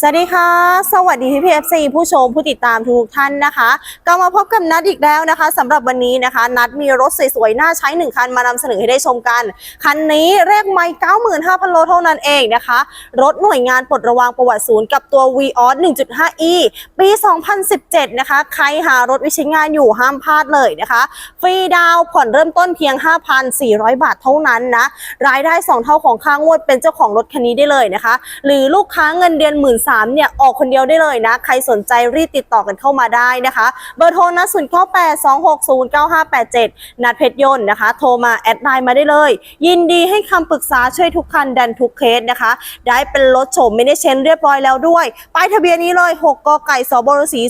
สวัสดีค่ะ สวัสดีพี่พีเอฟซีผู้ชมผู้ติดตามทุกท่านนะคะ ก็มาพบกับนัดอีกแล้วนะคะสำหรับวันนี้นะคะ นัดมีรถสวยๆน่าใช้หนึ่งคันมานำเสนอให้ได้ชมกัน คันนี้เลขไม่95,000โลเท่านั้นเองนะคะ รถหน่วยงานปลดระวางประวัติศูนย์กับตัว v ีออส 1.5e ปี 2017 นะคะ ใครหารถวิชิงานอยู่ห้ามพลาดเลยนะคะ ฟรีดาวผ่อนเริ่มต้นเพียง 5,400 บาทเท่านั้นนะรายได้ 2 เท่าของค่างวดเป็นเจ้าของรถคันนี้ได้เลยนะคะ หรือลูกค้าเงินเดือน1 3ื่นเนี่ยออกคนเดียวได้เลยนะ ใครสนใจรีบติดต่อกันเข้ามาได้นะคะ เบอร์โทรนะ0 9 8 2 6 0 9 5 8 7 นัดเพชรยนต์นะคะ โทรมาแอดไลน์มาได้เลย ยินดีให้คำปรึกษาช่วยทุกคันดันทุกเคสนะคะ ได้เป็นรถโฉมไม่ได้เชนเรียบร้อยแล้วด้วย ป้ายทะเบียนนี้เลย 6กไก่สบรสี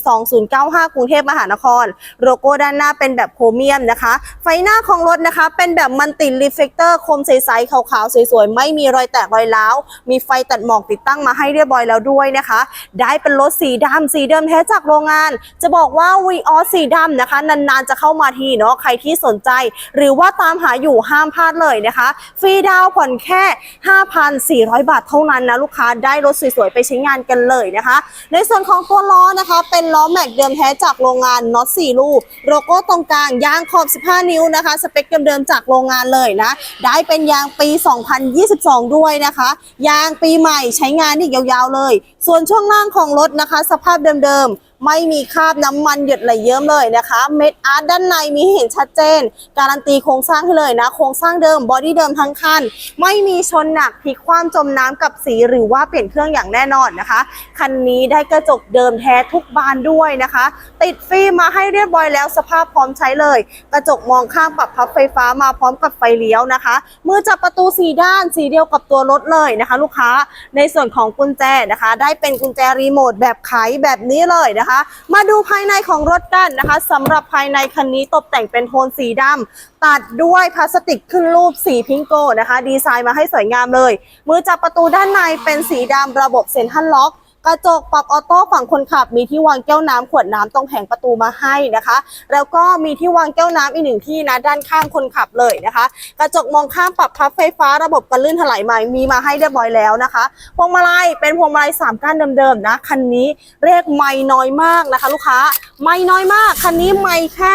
2095 กรุงเทพมหานคร โลโก้ด้านหน้าเป็นแบบโครเมียมนะคะ ไฟหน้าของรถนะคะ เป็นแบบมันติรีเฟกเตอร์คมใสๆขาวๆสวยๆไม่มีรอยแตกรอยร้าวมีไฟตัดหมอกติดตั้งมาให้เรียบร้อยแล้วด้วยนะคะ ได้เป็นรถสีดำสีเดิมแท้จากโรงงาน จะบอกว่าวีออสีดำนะคะ นานๆจะเข้ามาทีเนาะใครที่สนใจ หรือว่าตามหาอยู่ห้ามพลาดเลยนะคะ ฟรีดาวผ่อนแค่ 5,400 บาทเท่านั้นนะลูกค้าได้รถสวยๆไปใช้งานกันเลยนะคะ ในส่วนของตัวล้อนะคะ เป็นล้อแม็กเดิมแท้จากโรงงานน็อต4ลูกโลโก้ตรงกลางยางขอบ 15 นิ้วนะคะ สเปคเดิมๆจากโรงงานเลยนะ ได้เป็นยางปี 2022 ด้วยนะคะ ยางปีใหม่ใช้งานอีกยาวๆเลยส่วนช่วงล่างของรถนะคะ สภาพเดิม ไม่มีคราบน้ำมันหยดไหลเยิ้มเลยนะคะ เม็ดอาร์ตด้านในมีเห็นชัดเจน การันตีโครงสร้างให้เลยนะ โครงสร้างเดิมบอดี้เดิมทั้งคัน ไม่มีชนหนักพลิกคว่ำจมน้ำกับสีหรือว่าเปลี่ยนเครื่องอย่างแน่นอนนะคะ คันนี้ได้กระจกเดิมแท้ทุกบานด้วยนะคะ ติดฟิล์มมาให้เรียบร้อยแล้วสภาพพร้อมใช้เลย กระจกมองข้างปรับพับไฟฟ้ามาพร้อมกับไฟเลี้ยวนะคะ มือจับประตูสีด้านสีเดียวกับตัวรถเลยนะคะ ลูกค้าในส่วนของกุญแจนะคะ ได้เป็นกุญแจรีโมทแบบไขแบบนี้เลยนะคะมาดูภายในของรถกันนะคะสำหรับภายในคันนี้ตกแต่งเป็นโทนสีดำตัดด้วยพลาสติกขึ้นรูปสีพิงโกนะคะ ดีไซน์มาให้สวยงามเลย มือจับประตูด้านในเป็นสีดำระบบเซ็นทรัลล็อก กระจกปรับออโต้ฝั่งคนขับ มีที่วางแก้วน้ำขวดน้ำตรงแผงประตูมาให้นะคะ แล้วก็มีที่วางแก้วน้ำอีกหนึ่งที่นะด้านข้างคนขับเลยนะคะ กระจกมองข้างปรับพับไฟฟ้าระบบกันลื่นถลายใหม่มีมาให้เรียบร้อยแล้วนะคะ พวงมาลัยเป็นพวงมาลัยสามก้านเดิมๆนะคันนี้เรียกไม่น้อยมากนะคะ ลูกค้าไม่น้อยมากคันนี้ไม่แค่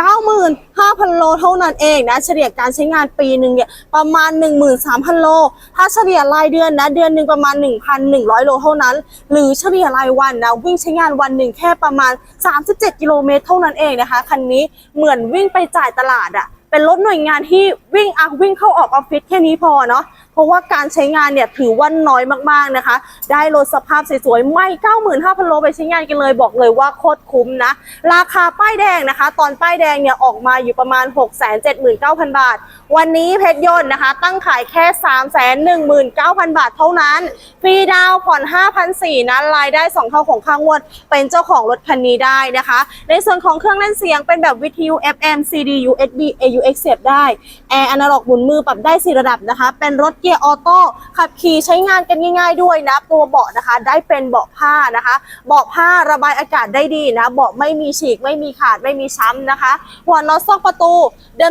95,000 โลเท่านั้นเองนะ เฉลี่ยการใช้งานปีหนึ่งเนี่ยประมาณ 13,000 โล ถ้าเฉลี่ยรายเดือนนะ เดือนหนึ่งประมาณ 1,100 โลเท่านั้น หรือเฉลี่ยรายวันนะ วิ่งใช้งานวันหนึ่งแค่ประมาณ 37 กิโลเมตรเท่านั้นเองนะคะ คันนี้เหมือนวิ่งไปจ่ายตลาดอะเป็นรถหน่วยงานที่วิ่งอะวิ่งเข้าออกออฟฟิศแค่นี้พอเนาะเพราะว่าการใช้งานเนี่ยถือว่าน้อยมากๆนะคะ ได้รถสภาพสวยๆไม่ 95,000 โลไปใช้งานกันเลยบอกเลยว่าโคตรคุ้มนะ ราคาป้ายแดงนะคะ ตอนป้ายแดงเนี่ยออกมาอยู่ประมาณ 679,000 บาท วันนี้เพชรยนต์นะคะ ตั้งขายแค่ 319,000 บาทเท่านั้นฟรีดาวผ่อน 5,400นะรายได้ 2 เท่าของค่างวด เป็นเจ้าของรถคันนี้ได้นะคะ ในส่วนของเครื่องเล่นเสียงเป็นแบบวิทยุ FM CD USB AUX เสียบได้แอร์อนาล็อกหมุนมือปรับได้4ระดับนะคะ เป็นรถเกียร์ออโต้ขับขี่ใช้งานกันง่ายๆด้วยนะตัวเบาะนะคะได้เป็นเบาะผ้านะคะ เบาะผ้าระบายอากาศได้ดีนะเบาะไม่มีฉีกไม่มีขาดไม่มีช้ำนะคะหัวน็อตซอกประตู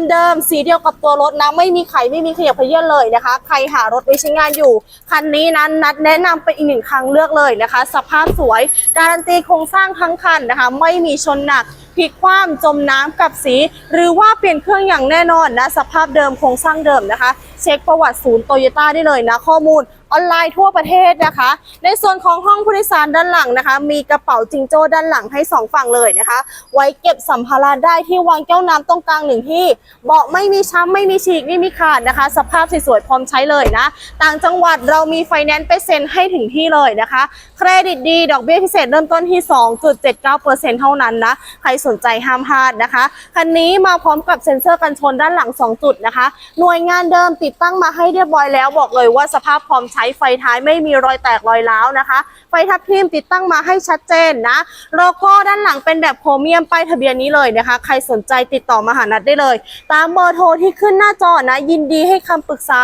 เดิมๆสีเดียวกับตัวรถนะไม่มีไขไม่มีขยับเขยื่นเลยนะคะ ใครหารถไปใช้งานอยู่ คันนี้นั้นนัดแนะนำเป็นอีกหนึ่งครั้งเลือกเลยนะคะ สภาพสวย การันตีโครงสร้างทั้งคันนะคะ ไม่มีชนหนักพลิกคว่ำจมน้ำกับสี หรือว่าเปลี่ยนเครื่องอย่างแน่นอนนะสภาพเดิมโครงสร้างเดิมนะคะ เช็คประวัติศูนย์โตโยต้าได้เลยนะข้อมูล ออนไลน์ทั่วประเทศนะคะ ในส่วนของห้องผู้โดยสารด้านหลังนะคะ มีกระเป๋าจิงโจ้ด้านหลังให้สองฝั่งเลยนะคะ ไว้เก็บสัมภาระได้ที่วางแก้วน้ำตรงกลางหนึ่งที่ เบาะไม่มีช้ำไม่มีฉีกไม่มีขาดนะคะ สภาพสวยๆพร้อมใช้เลยนะ ต่างจังหวัดเรามีไฟแนนซ์ไปเซ็นให้ถึงที่เลยนะคะ เครดิตดีดอกเบี้ยพิเศษเริ่มต้นที่ 2.79%เท่านั้นนะ ใครสนใจห้ามพลาดนะคะ คันนี้มาพร้อมกับเซ็นเซอร์กันชนด้านหลัง 2 จุดนะคะ หน่วยงานเดิมติดตั้งมาให้เรียบร้อยแล้วบอกเลยว่าสภาพพร้อมใช้ไฟท้ายไม่มีรอยแตกรอยร้าวนะคะ ไฟทับทิมติดตั้งมาให้ชัดเจนนะโลโก้ด้านหลังเป็นแบบโครเมียมป้ายทะเบียนนี้เลยนะคะ ใครสนใจติดต่อมาหานัดได้เลย ตามเบอร์โทรที่ขึ้นหน้าจอนะ ยินดีให้คำปรึกษา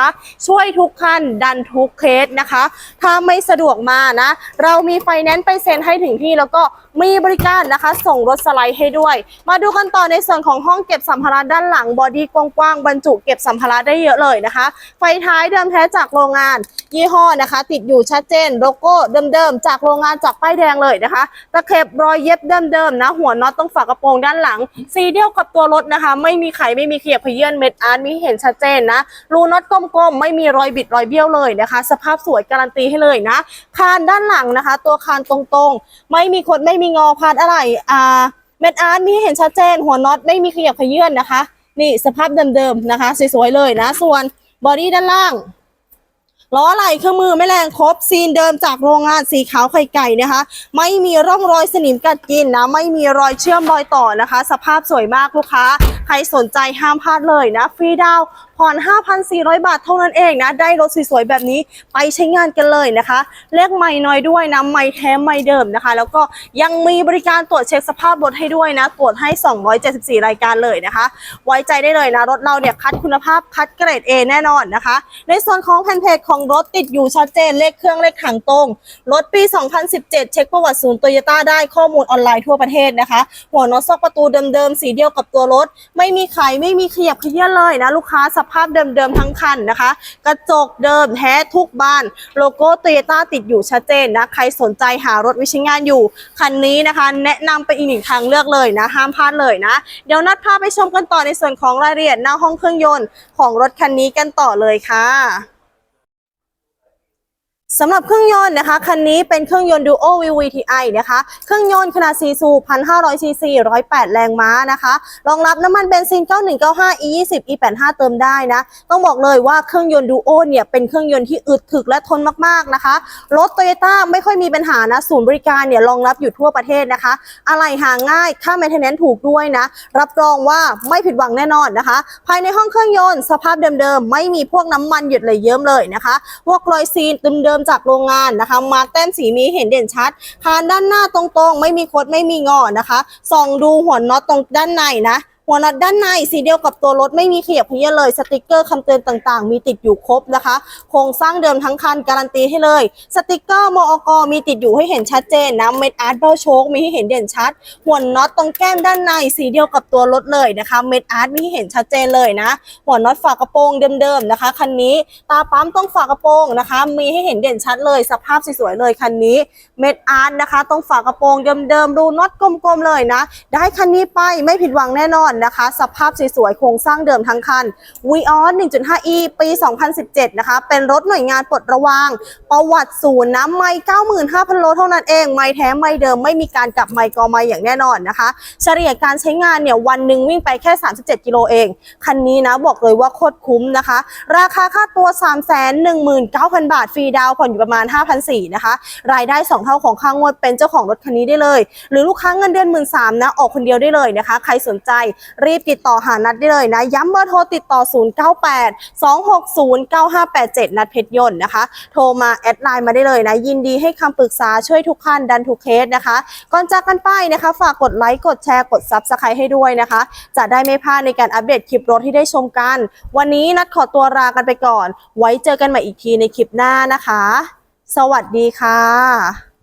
ช่วยทุกคันดันทุกเคสนะคะ ถ้าไม่สะดวกมานะ เรามีไฟแนนซ์ไปเซ็นให้ถึงที่แล้วก็มีบริการนะคะ ส่งรถสไลด์ให้ด้วย มาดูกันต่อในส่วนของห้องเก็บสัมภาระด้านหลังบอดี้กว้างๆบรรจุเก็บสัมภาระได้เยอะเลยนะคะ ไฟท้ายเดิมแท้จากโรงงานยี่ห้อนะคะ ติดอยู่ชัดเจนโลโก้เดิมๆจากโรงงานจากป้ายแดงเลยนะคะตะเข็บรอยเย็บเดิมๆนะ หัวน็อตต้องฝากระโปรงด้านหลัง สีเดียวกับตัวรถนะคะ ไม่มีไขไม่มีเขียบขยื่นเม็ดอาร์ตมีเห็นชัดเจนนะรูน็อตกลมๆไม่มีรอยบิดรอยเบี้ยวเลยนะคะ สภาพสวยการันตีให้เลยนะ คานด้านหลังนะคะ ตัวคานตรงๆ ไม่มีคดไม่มีงอพาดอะไรอ่าเม็ดอาร์ตมีเห็นชัดเจน หัวน็อตไม่มีขยับขยื่นนะคะ นี่สภาพเดิมๆนะคะสวยๆเลยนะ ส่วนบอดี้ด้านล่าง ล้อไหล่เครื่องมือไม่แรงครบซีนเดิมจากโรงงานสีขาวไข่ไก่นะคะ ไม่มีร่องรอยสนิมกัดกินนะ ไม่มีรอยเชื่อมรอยต่อนะคะ สภาพสวยมากลูกค้า ใครสนใจห้ามพลาดเลยนะ ฟรีดาวน์ผ่อน 5,400 บาทเท่านั้นเองนะ ได้รถสวยๆ แบบนี้ไปใช้งานกันเลยนะคะ เลขไม่น้อยด้วยนะไม่แท้ไม่เดิมนะคะ แล้วก็ยังมีบริการตรวจเช็คสภาพรถให้ด้วยนะ ตรวจให้ 274 รายการเลยนะคะ ไว้ใจได้เลยนะ รถเราเนี่ยคัดคุณภาพคัดเกรด A แน่นอนนะคะ ในส่วนของแผ่นเพจของรถติดอยู่ชัดเจน เลขเครื่องเลขถังตรง รถปี 2017 เช็คประวัติศูนย์โตโยต้าได้ข้อมูลออนไลน์ทั่วประเทศนะคะ หัวน็อตซอกประตูเดิมๆ สีเดียวกับตัวรถไม่มีไขไม่มีขยับเขยื่อนเลยนะลูกค้าสภาพเดิมๆทั้งคันนะคะ กระจกเดิมแท้ทุกบาน โลโก้โตโยต้าติดอยู่ชัดเจนนะใครสนใจหารถวิชงานอยู่ คันนี้นะคะ แนะนำไปอีกหนึ่งทางเลือกเลยนะ ห้ามพลาดเลยนะ เดี๋ยวนัดพาไปชมกันต่อในส่วนของรายละเอียดหน้าห้องเครื่องยนต์ของรถคันนี้กันต่อเลยค่ะ สำหรับเครื่องยนต์นะคะ คันนี้เป็นเครื่องยนต์ Duo VVTi นะคะ เครื่องยนต์ขนาด4สูบ1,500ซีซี108 แรงม้านะคะ รองรับน้ำมันเบนซิน 9195 E20 E85 เติมได้นะ ต้องบอกเลยว่าเครื่องยนต์ Duo เนี่ย เป็นเครื่องยนต์ที่อึดถึกและทนมากๆนะคะ รถ Toyota ไม่ค่อยมีปัญหานะ ศูนย์บริการเนี่ย รองรับอยู่ทั่วประเทศนะคะ อะไรหาง่าย ค่า maintenance ถูกด้วยนะ รับรองว่าไม่ผิดหวังแน่นอนนะคะ ภายในห้องเครื่องยนต์สภาพเดิมๆ ไม่มีพวกน้ำมันหยดเลยเยิ้มเลยนะคะ พวกรอยซีนเดิมมจากโรงงานนะคะ มาร์กแต้มสีมีเห็นเด่นชัด คานด้านหน้าตรงๆ ไม่มีคดไม่มีงอนะคะ ส่องดูหัวน็อตตรงด้านในนะ หัวน็อตด้านในสีเดียวกับตัวรถไม่มีเขียบเขยื้อนเลยสติกเกอร์คำเตือนต่างๆ มีติดอยู่ครบนะคะ โครงสร้างเดิมทั้งคันการันตีให้เลย สติกเกอร์มอกมีติดอยู่ให้เห็นชัดเจนนะเม็ดอาร์ตเบลโชคมีให้เห็นเด่นชัดหัวน็อตตรงแก้มด้านในสีเดียวกับตัวรถเลยนะคะเม็ดอาร์ตมีให้เห็นชัดเจนเลยนะ หัวน็อตฝากระโปรงเดิมๆนะคะคันนี้ตาปั๊มต้องฝากระโปรงนะคะ มีให้เห็นเด่นชัดเลย สภาพสวยๆเลยคันนี้เม็ดอาร์ตนะคะต้องฝากระโปรงเดิมๆรูน็อตกลมๆเลยนะ ได้คันนี้ไปไม่ผิดหวังแน่นอนนะคะ สภาพสวยๆโครงสร้างเดิมทั้งคัน v ีออ 1.5e ปี 2017 นะคะ เป็นรถหน่วยงานปลดระวาง ประวัติศูนย์นะไม่95,000 โลเท่านั้นเอง ไม่แท้ไม่เดิมไม่มีการกลับไม่กอไม่อย่างแน่นอนนะคะ เฉลี่ยการใช้งานเนี่ยวันหนึ่งวิ่งไปแค่ 37 กิโลเอง คันนี้นะบอกเลยว่าโคตรคุ้มนะคะ ราคาค่าตัว 319,000 บาท ฟรีดาวผ่อนอยู่ประมาณ 5,400นะคะ รายได้ 2 เท่าของค่างวดเป็นเจ้าของรถคันนี้ได้เลย หรือลูกค้าเงินเดือน 1 3ื่นนะออกคนเดียวได้เลยนะคะ ใครสนใจรีบติดต่อหานัดได้เลยนะ ย้ำเบอร์โทรติดต่อ 098 260 9587 นัดเพชรยนต์นะคะ โทรมาแอดไลน์มาได้เลยนะ ยินดีให้คำปรึกษาช่วยทุกขั้นดันทุกเคสนะคะ ก่อนจากกันไปนะคะ ฝากกดไลค์ กดแชร์ กด Subscribe ให้ด้วยนะคะ จะได้ไม่พลาดในการอัปเดตคลิปรถที่ได้ชมกัน วันนี้นัดขอตัวลากันไปก่อน ไว้เจอกันใหม่อีกทีในคลิปหน้านะคะ สวัสดีค่ะ